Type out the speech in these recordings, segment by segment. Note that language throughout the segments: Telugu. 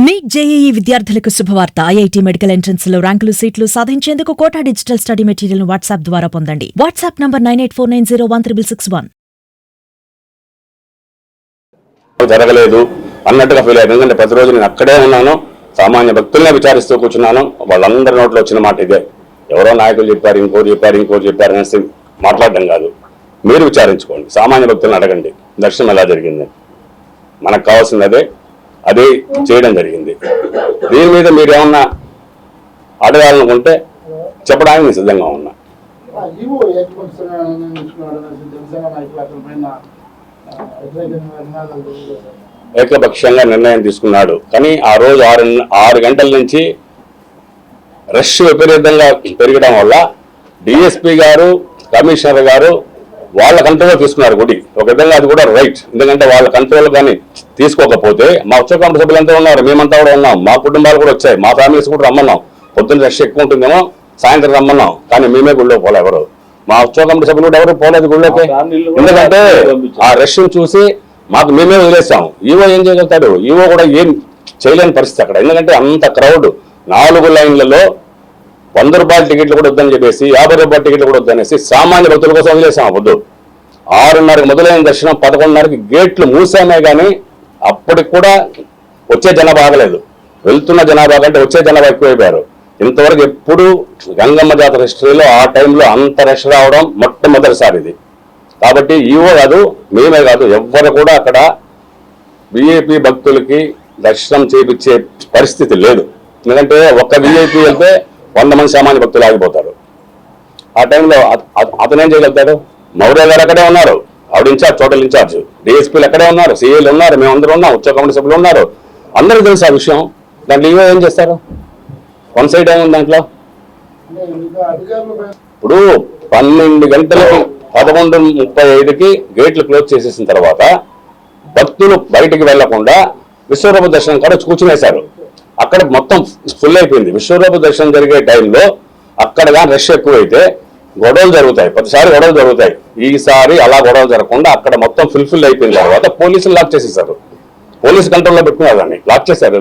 నీట్ జేఈఈ విద్యార్థులకు శుభవార్త. ఐఐటి మెడికల్ ఎంట్రన్స్లో ర్యాంకులు సీట్లు సాధించేందుకు Kota digital study material WhatsApp ద్వారా పొందండి. WhatsApp number nine eight four nine zero one triple six one. జరగలేదు. అన్నట్టుగా ఫీల్ అయ్యాను. ఎందుకంటే ప్రతిరోజు నేను అక్కడే ఉన్నాను. సామాన్య భక్తుల్నే విచారిస్తూ కూర్చున్నాను. వాళ్ళందరి నోట్లో వచ్చిన మాట ఇదే. ఎవరో నాయకులు చెప్పారు ఇంకోటి చెప్పారు ఇంకోటి చెప్పారు అనేసి మాట్లాడడం కాదు. మీరు విచారించుకోండి. సామాన్య భక్తులను అడగండి. దర్శనం ఎలా జరిగింది? మనకు కావాల్సింది అదే. అదే చేయడం జరిగింది. దీని మీద మీరు ఏమన్నా అడగాలనుకుంటే చెప్పడానికి నేను సిద్ధంగా ఉన్నా. ఏకపక్షంగా నిర్ణయం తీసుకున్నాడు. కానీ ఆ రోజు ఆరు ఆరు గంటల నుంచి రష్ విపరీతంగా పెరగడం వల్ల డిఎస్పీ గారు కమిషనర్ గారు వాళ్ళ కంట్రోల్లో తీసుకున్నారు గుడి. ఒక విధంగా అది కూడా రైట్ ఎందుకంటే వాళ్ళ కంట్రోల్ కానీ తీసుకోకపోతే మా ఉత్సవ కమిటీ సభ్యులంతా ఉన్నారు మేమంతా కూడా ఉన్నాం మా కుటుంబాలు కూడా వచ్చాయి మా ఫ్యామిలీస్ కూడా రమ్మన్నాం. పొద్దున్న రష్ ఎక్కువ ఉంటుందేమో సాయంత్రం రమ్మన్నాం. కానీ మేమే గుళ్ళో పోలే ఎవరు. మా ఉత్సవ కమిటీ సభ్యులు కూడా ఎవరు పోలేదు గుళ్ళోకి. ఎందుకంటే ఆ రష్ చూసి మాకు మేమే వదిలేసాం. ఈవో ఏం చేయగలుగుతాడు? ఈవో కూడా ఏం చేయలేని పరిస్థితి అక్కడ. ఎందుకంటే అంత క్రౌడ్ నాలుగు లైన్లలో వంద రూపాయల టికెట్లు కూడా వద్దని చెప్పేసి యాభై రూపాయల టికెట్లు కూడా వద్దనేసి సామాన్య భక్తుల కోసం వదిలేసాం. ఆ పొద్దు ఆరున్నరకు మొదలైన దర్శనం పదకొండున్నరకి గేట్లు మూసామే కానీ అప్పటికి కూడా వచ్చే జనాభా ఆగలేదు. వెళ్తున్న జనాభా కంటే వచ్చే జనాభా ఎక్కువైపోయారు. ఇంతవరకు ఎప్పుడు గంగమ్మ జాతర హిస్టరీలో ఆ టైంలో అంత రష్ రావడం మొట్టమొదటిసారి ఇది. కాబట్టి ఈవో కాదు మేమే కాదు ఎవ్వరు కూడా అక్కడ విఐపి భక్తులకి దర్శనం చేయించే పరిస్థితి లేదు. ఎందుకంటే ఒక్క విఐపి వెళ్తే వంద మంది సామాన్య భక్తులు ఆగిపోతారు. ఆ టైంలో అతనేం అతను ఏం చేయగలుగుతాడు? మౌర్య గారు అక్కడే ఉన్నారు. ఆవిడ ఇన్ఛార్జ్ టోటల్ ఇన్ఛార్జ్. డిఎస్పీలు అక్కడే ఉన్నారు. సీఏలు ఉన్నారు. మేమందరూ ఉన్నాం. ఉత్సవ కమిటీ సభ్యులు ఉన్నారు. అందరికీ తెలుసు ఆ విషయం. దాంట్లో ఇవే ఏం చేస్తారు? వన్ సైడ్ ఏముంది దాంట్లో? ఇప్పుడు పన్నెండు గంటలకి పదకొండు ముప్పై ఐదుకి గేట్లు క్లోజ్ చేసేసిన తర్వాత భక్తులు బయటికి వెళ్ళకుండా విశ్వరూప దర్శనం కూడా కూర్చునేశారు. అక్కడ మొత్తం ఫుల్ అయిపోయింది. విశ్వరూప దర్శనం జరిగే టైంలో అక్కడ కానీ రష్ ఎక్కువైతే గొడవలు జరుగుతాయి. ప్రతిసారి గొడవలు జరుగుతాయి. ఈసారి అలా గొడవలు జరగకుండా అక్కడ మొత్తం ఫుల్ఫిల్ అయిపోయిన తర్వాత పోలీసులు లాక్ చేసేసారు. పోలీసు కంట్రోల్లో పెట్టుకున్నారు దాన్ని. లాక్ చేశారు.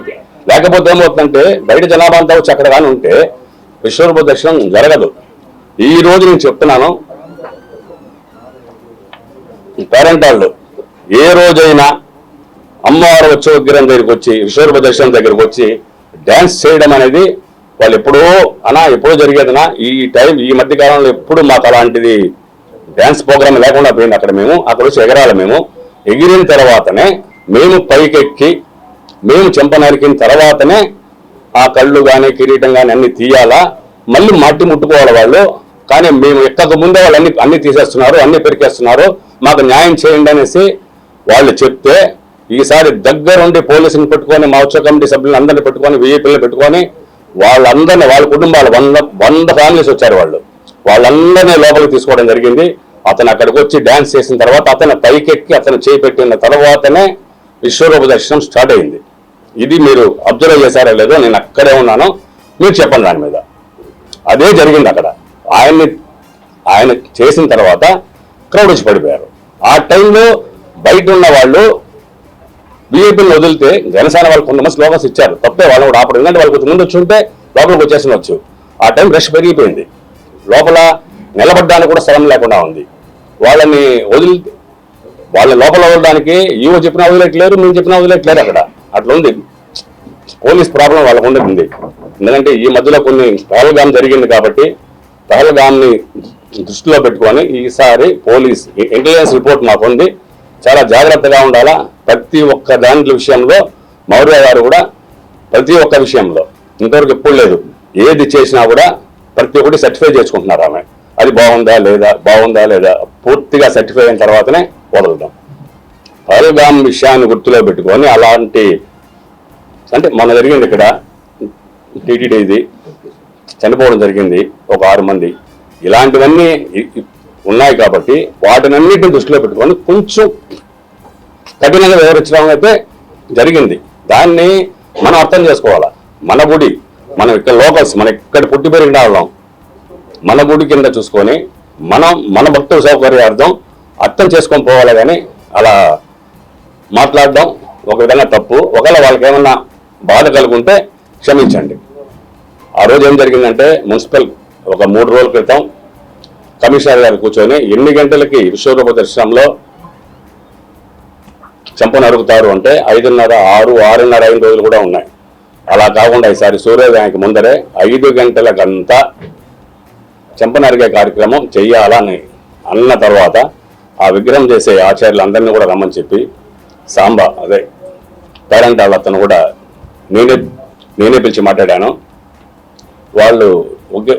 లేకపోతే ఏమవుతుందంటే బయట జనాభా అంతా వచ్చి అక్కడ కానీ ఉంటే విశ్వరూప దర్శనం జరగదు. ఈ రోజు నేను చెప్తున్నాను పేరెంట్ వాళ్ళు ఏ రోజైనా అమ్మవారు వచ్చే విగ్రహం దగ్గరికి వచ్చి విశ్వరూప దర్శనం దగ్గరికి వచ్చి డ్యాన్స్ చేయడం అనేది వాళ్ళు ఎప్పుడో అనా ఎప్పుడో జరిగేదనా ఈ టైం ఈ మధ్య కాలంలో ఎప్పుడు మాకు అలాంటిది డ్యాన్స్ ప్రోగ్రామ్ లేకుండా పోయింది. అక్కడ మేము అక్కడ వచ్చి ఎగరాలి మేము. ఎగిరిన తర్వాతనే మేము పైకెక్కి మేము చెంప నరికిన తర్వాతనే ఆ కళ్ళు కానీ కిరీటం కానీ అన్ని తీయాలా. మళ్ళీ మట్టి ముట్టుకోవాలి వాళ్ళు. కానీ మేము ఎక్కక ముందే వాళ్ళు అన్ని అన్ని తీసేస్తున్నారు అన్ని పెరికేస్తున్నారు. మాకు న్యాయం చేయండి అనేసి వాళ్ళు చెప్తే ఈసారి దగ్గరుండి పోలీసుని పెట్టుకొని మా ఉత్సవ కమిటీ సభ్యులను అందరిని పెట్టుకొని విఐపీలను పెట్టుకొని వాళ్ళందరినీ వాళ్ళ కుటుంబాలు వంద వంద ఫ్యామిలీస్ వచ్చారు వాళ్ళు. వాళ్ళందరినీ లోపలికి తీసుకోవడం జరిగింది. అతను అక్కడికి వచ్చి డ్యాన్స్ చేసిన తర్వాత అతను పైకెక్కి అతను చేపెట్టిన తర్వాతనే విశ్వరూప దర్శనం స్టార్ట్ అయింది. ఇది మీరు అబ్జర్వ్ చేశారో లేదో నేను అక్కడే ఉన్నాను. మీరు చెప్పండి దాని మీద. అదే జరిగింది అక్కడ. ఆయన్ని ఆయన చేసిన తర్వాత క్రౌడ్ వచ్చి పడిపోయారు. ఆ టైంలో బయట ఉన్న వాళ్ళు బీఏపీని వదిలితే జనసేన వాళ్ళు కొంతమంది స్లోగన్స్ ఇచ్చారు. తప్పే వాళ్ళని కూడా ఆపడం. ఎందుకంటే వాళ్ళు కొంచెం ముందు వచ్చి ఉంటే లోపలికి వచ్చేసినవచ్చు ఆ టైం రష్ పెరిగిపోయింది. లోపల నిలబడ్డానికి కూడా స్థలం లేకుండా ఉంది. వాళ్ళని వదిలి వాళ్ళ లోపల వదలడానికి ఈవో చెప్పినా వదిలేట్లేరు మేము చెప్పినా వదిలేట్లేరు అక్కడ. అట్లా ఉంది. పోలీస్ ప్రాబ్లం వాళ్ళకు ఉంది. ఎందుకంటే ఈ మధ్యలో కొన్ని పహల్గామ్ జరిగింది కాబట్టి పహల్గామ్ని దృష్టిలో పెట్టుకొని ఈసారి పోలీస్ ఇంటెలిజెన్స్ రిపోర్ట్ మాకు ఉంది చాలా జాగ్రత్తగా ఉండాలా? ప్రతి ఒక్క దాంట్లో విషయంలో మౌర్య గారు కూడా ప్రతి ఒక్క విషయంలో ఇంతవరకు ఎప్పుడు లేదు. ఏది చేసినా కూడా ప్రతి ఒక్కటి సర్టిఫై చేసుకుంటున్నారు ఆమె. అది బాగుందా లేదా? బాగుందా లేదా? పూర్తిగా సర్టిఫై అయిన తర్వాతనే వదులుదాం పహల్గామ్ విషయాన్ని గుర్తులో పెట్టుకొని అలాంటి అంటే మన జరిగింది ఇక్కడ టీటీడీ ఇది చనిపోవడం జరిగింది ఒక ఆరు మంది. ఇలాంటివన్నీ ఉన్నాయి కాబట్టి వాటినన్నిటిని దృష్టిలో పెట్టుకొని కొంచెం కఠినంగా వివరించడం అయితే జరిగింది. దాన్ని మనం అర్థం చేసుకోవాలి? మన గుడి మనం ఇక్కడ లోకల్స్ మన ఇక్కడ పుట్టి పెరిగిన వాళ్ళం. మన గుడి కింద చూసుకొని మనం మన భక్తుల సౌకర్యార్థం అర్థం చేసుకొని పోవాలి కానీ అలా మాట్లాడడం ఒక విధంగా తప్పు. ఒకవేళ వాళ్ళకి ఏమన్నా బాధ కలుగుంటే క్షమించండి. ఆ రోజు ఏం జరిగిందంటే మున్సిపల్ ఒక మూడు రోజుల క్రితం కమిషనర్ గారు కూర్చొని ఎన్ని గంటలకి విశ్వరూప దర్శనంలో చంపను అరుగుతారు అంటే ఐదున్నర ఆరు ఆరున్నర ఐదు రోజులు కూడా ఉన్నాయి. అలా కాకుండా ఈసారి సూర్యోదయానికి ముందరే ఐదు గంటలకంతా చెంపనరిగే కార్యక్రమం చెయ్యాలని అన్న తర్వాత ఆ విగ్రహం చేసే ఆచార్యులందరినీ కూడా రమ్మని చెప్పి సాంబ అదే పేరెంట్ వాళ్ళ అతను కూడా నేనే నేనే పిలిచి మాట్లాడాను. వాళ్ళు ఒకే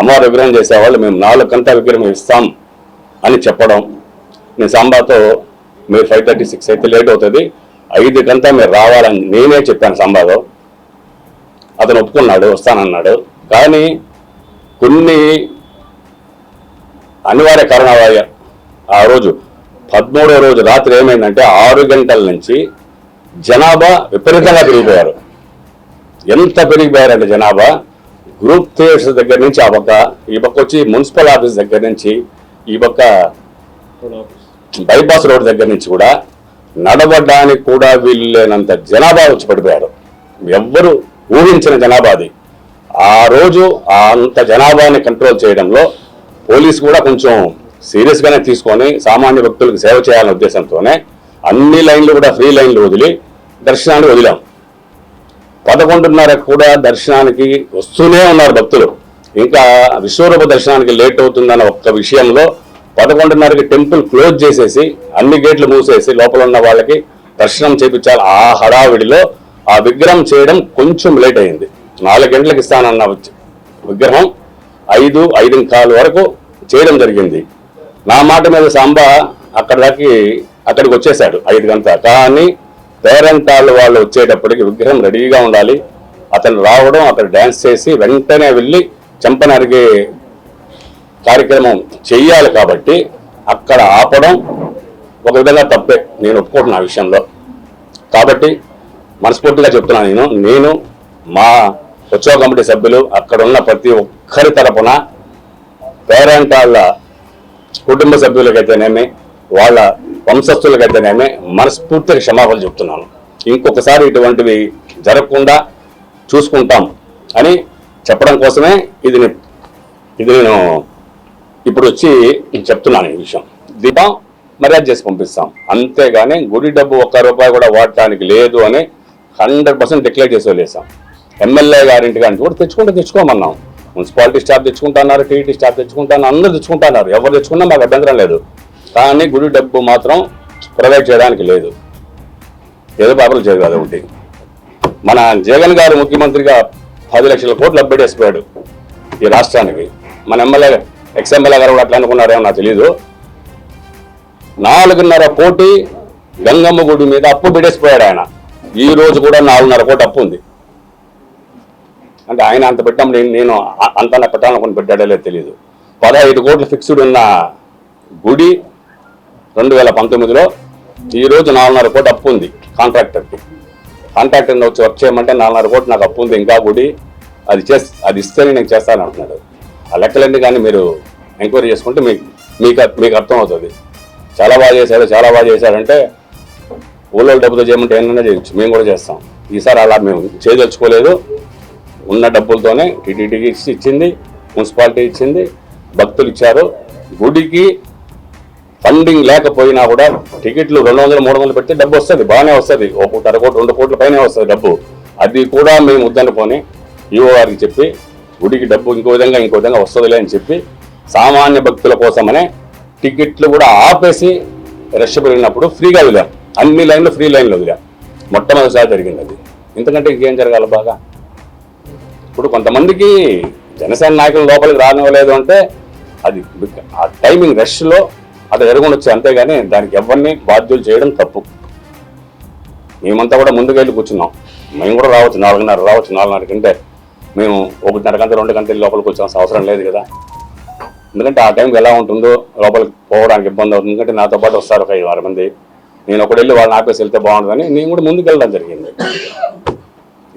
అమ్మవారి విగ్రహం చేసేవాళ్ళు మేము నాలుగు గంటల విగ్రహం ఇస్తాం అని చెప్పడం. నేను సాంబాతో మీరు ఫైవ్ థర్టీ సిక్స్ అయితే లేట్ అవుతుంది. ఐదు గంట మీరు రావాలని నేనే చెప్పాను సాంబాతో అతను ఒప్పుకున్నాడు వస్తానన్నాడు. కానీ కొన్ని అనివార్య కారణాల ఆ రోజు పదమూడవ రోజు రాత్రి ఏమైందంటే ఆరు గంటల నుంచి జనాభా విపరీతంగా పెరిగిపోయారు. ఎంత పెరిగిపోయారంటే జనాభా? గ్రూప్ థియేటర్స్ దగ్గర నుంచి ఆ పక్క ఈ పక్క వచ్చి మున్సిపల్ ఆఫీస్ దగ్గర నుంచి ఈ పక్క బైపాస్ రోడ్ దగ్గర నుంచి కూడా నడవడానికి కూడా వీల్లేనంత జనాభా వచ్చి పడిపోయారు. ఎవ్వరు ఊహించిన జనాభా అది. ఆ రోజు ఆ అంత జనాభాని కంట్రోల్ చేయడంలో పోలీస్ కూడా కొంచెం సీరియస్గానే తీసుకొని సామాన్య భక్తులకు సేవ చేయాలనే ఉద్దేశంతోనే అన్ని లైన్లు కూడా ఫ్రీ లైన్లు వదిలి దర్శనాన్ని వదిలాం. పదకొండున్నర కూడా దర్శనానికి వస్తూనే ఉన్నారు భక్తులు. ఇంకా విశ్వరూప దర్శనానికి లేట్ అవుతుందన్న ఒక్క విషయంలో పదకొండున్నరకి టెంపుల్ క్లోజ్ చేసేసి అన్ని గేట్లు మూసేసి లోపల ఉన్న వాళ్ళకి దర్శనం చేపించాలి. ఆ హడావిడిలో ఆ విగ్రహం చేయడం కొంచెం లేట్ అయింది. నాలుగు గంటలకు ఇస్తానన్న విగ్రహం ఐదు ఐదు కాలు వరకు చేయడం జరిగింది. నా మాట మీద సాంబ అక్కడికి అక్కడికి వచ్చేసాడు ఐదు గంట కానీ పేరెంటాళ్ళు వాళ్ళు వచ్చేటప్పటికి విగ్రహం రెడీగా ఉండాలి. అతను రావడం అతను డ్యాన్స్ చేసి వెంటనే వెళ్ళి చెంపనరిగే కార్యక్రమం చెయ్యాలి కాబట్టి అక్కడ ఆపడం ఒక విధంగా తప్పే. నేను ఒప్పుకుంటున్నా ఆ విషయంలో. కాబట్టి మనస్ఫూర్తిగా చెప్తున్నాను నేను. నేను మా ఉత్సవ కమిటీ సభ్యులు అక్కడ ఉన్న ప్రతి ఒక్కరి తరపున పేరెంట్ వాళ్ళ కుటుంబ సభ్యులకైతేనేమి వాళ్ళ వంశస్థులకైతేనేమి మనస్ఫూర్తిగా క్షమాపణ చెప్తున్నాను. ఇంకొకసారి ఇటువంటివి జరగకుండా చూసుకుంటాం అని చెప్పడం కోసమే ఇది ఇది నేను ఇప్పుడు వచ్చి చెప్తున్నాను ఈ విషయం. దీపం మర్యాద చేసి పంపిస్తాం. అంతేగాని గుడి డబ్బు ఒక్క రూపాయి కూడా వాడటానికి లేదు అని హండ్రెడ్ పర్సెంట్ డిక్లేర్ చేసి వదిలేసాం ఎమ్మెల్యే గారింటి కానీ కూడా తెచ్చుకుంటే తెచ్చుకోమన్నాం. మున్సిపాలిటీ స్టాఫ్ తెచ్చుకుంటున్నారు టీటీ స్టాఫ్ తెచ్చుకుంటాను అందరూ తెచ్చుకుంటున్నారు. ఎవరు తెచ్చుకున్నా మాకు అభ్యంతరం లేదు. కానీ గుడి డబ్బు మాత్రం ప్రొవైడ్ చేయడానికి లేదు. ఏదో పేపర్లు చేయదు అది ఒకటి. మన జగన్ గారు ముఖ్యమంత్రిగా పది లక్షల కోట్లు అబ్బెట్టేసిపోయాడు ఈ రాష్ట్రానికి. మన ఎమ్మెల్యే ఎక్స్ ఎమ్మెల్యే గారు కూడా అట్లా అనుకున్నారేమో నాకు తెలియదు నాలుగున్నర కోటి గంగమ్మ గుడి మీద అప్పు పెట్టేసిపోయాడు ఆయన. ఈ రోజు కూడా నాలుగున్నర కోటి అప్పు ఉంది. అంటే ఆయన అంత పెట్టాం నేను- నేను అంత పెట్టాలనుకుని పెట్టాడో లేదో తెలియదు పదహైదు కోట్లు ఫిక్స్డ్ ఉన్న గుడి రెండు వేల పంతొమ్మిదిలో ఈరోజు నాలుగున్నర కోటి అప్పు ఉంది కాంట్రాక్టర్కి. కాంట్రాక్టర్ వచ్చి వర్క్ చేయమంటే నాలుగున్నర కోటి నాకు అప్పు ఉంది ఇంకా గుడి అది చేస్ అది ఇస్తేనే నేను చేస్తాను అంటున్నాడు. ఆ లెక్కలన్నీ కానీ మీరు ఎంక్వైరీ చేసుకుంటే మీకు మీకు మీకు అర్థం అవుతుంది చాలా బాగా చేశారు చాలా బాగా చేశారంటే ఊళ్ళో డబ్బుతో చేయమంటే ఏమైనా చేయొచ్చు మేము కూడా చేస్తాం. ఈసారి అలా మేము చేయదలుచుకోలేదు. ఉన్న డబ్బులతోనే టీటీడీకి ఇచ్చి ఇచ్చింది మున్సిపాలిటీ ఇచ్చింది భక్తులు ఇచ్చారు. గుడికి ఫండింగ్ లేకపోయినా కూడా టికెట్లు రెండు వందలు మూడు వందలు పెడితే డబ్బు వస్తుంది బాగానే వస్తుంది. ఒక అర కోటి రెండు కోట్ల పైనే వస్తుంది డబ్బు. అది కూడా మేము వద్దనుకొని ఈవో గారికి చెప్పి గుడికి డబ్బు ఇంకో విధంగా ఇంకో విధంగా వస్తుందిలే అని చెప్పి సామాన్య భక్తుల కోసమనే టికెట్లు కూడా ఆపేసి రష్ పెరిగినప్పుడు ఫ్రీగా వదిలాం. అన్ని లైన్లు ఫ్రీ లైన్లు వదిలాం. మొట్టమొదటిసారి జరిగింది అది. ఇంతకంటే ఇంకేం జరగాలి బాగా? ఇప్పుడు కొంతమందికి జనసేన నాయకులు లోపలికి రానివ్వలేదు అంటే అది ఆ టైమింగ్ రష్లో అది ఎరుగుండొచ్చు అంతేగాని దానికి ఎవరిని బాధ్యులు చేయడం తప్పు. మేమంతా కూడా ముందుకెళ్ళి కూర్చున్నాం. మేము కూడా రావచ్చు నాలుగున్నర రావచ్చు నాలుగున్నర కంటే. మేము ఒకటిన్నర గంట రెండు గంటల లోపలికి వచ్చాల్సిన అవసరం లేదు కదా. ఎందుకంటే ఆ టైంకి ఎలా ఉంటుందో లోపలికి పోవడానికి ఇబ్బంది అవుతుంది. ఎందుకంటే నాతో పాటు వస్తారు ఒక ఐదు ఆరు మంది. నేను ఒకటి వెళ్ళి వాళ్ళని ఆపేసి వెళ్తే బాగుంటుందని నేను కూడా ముందుకు వెళ్ళడం జరిగింది.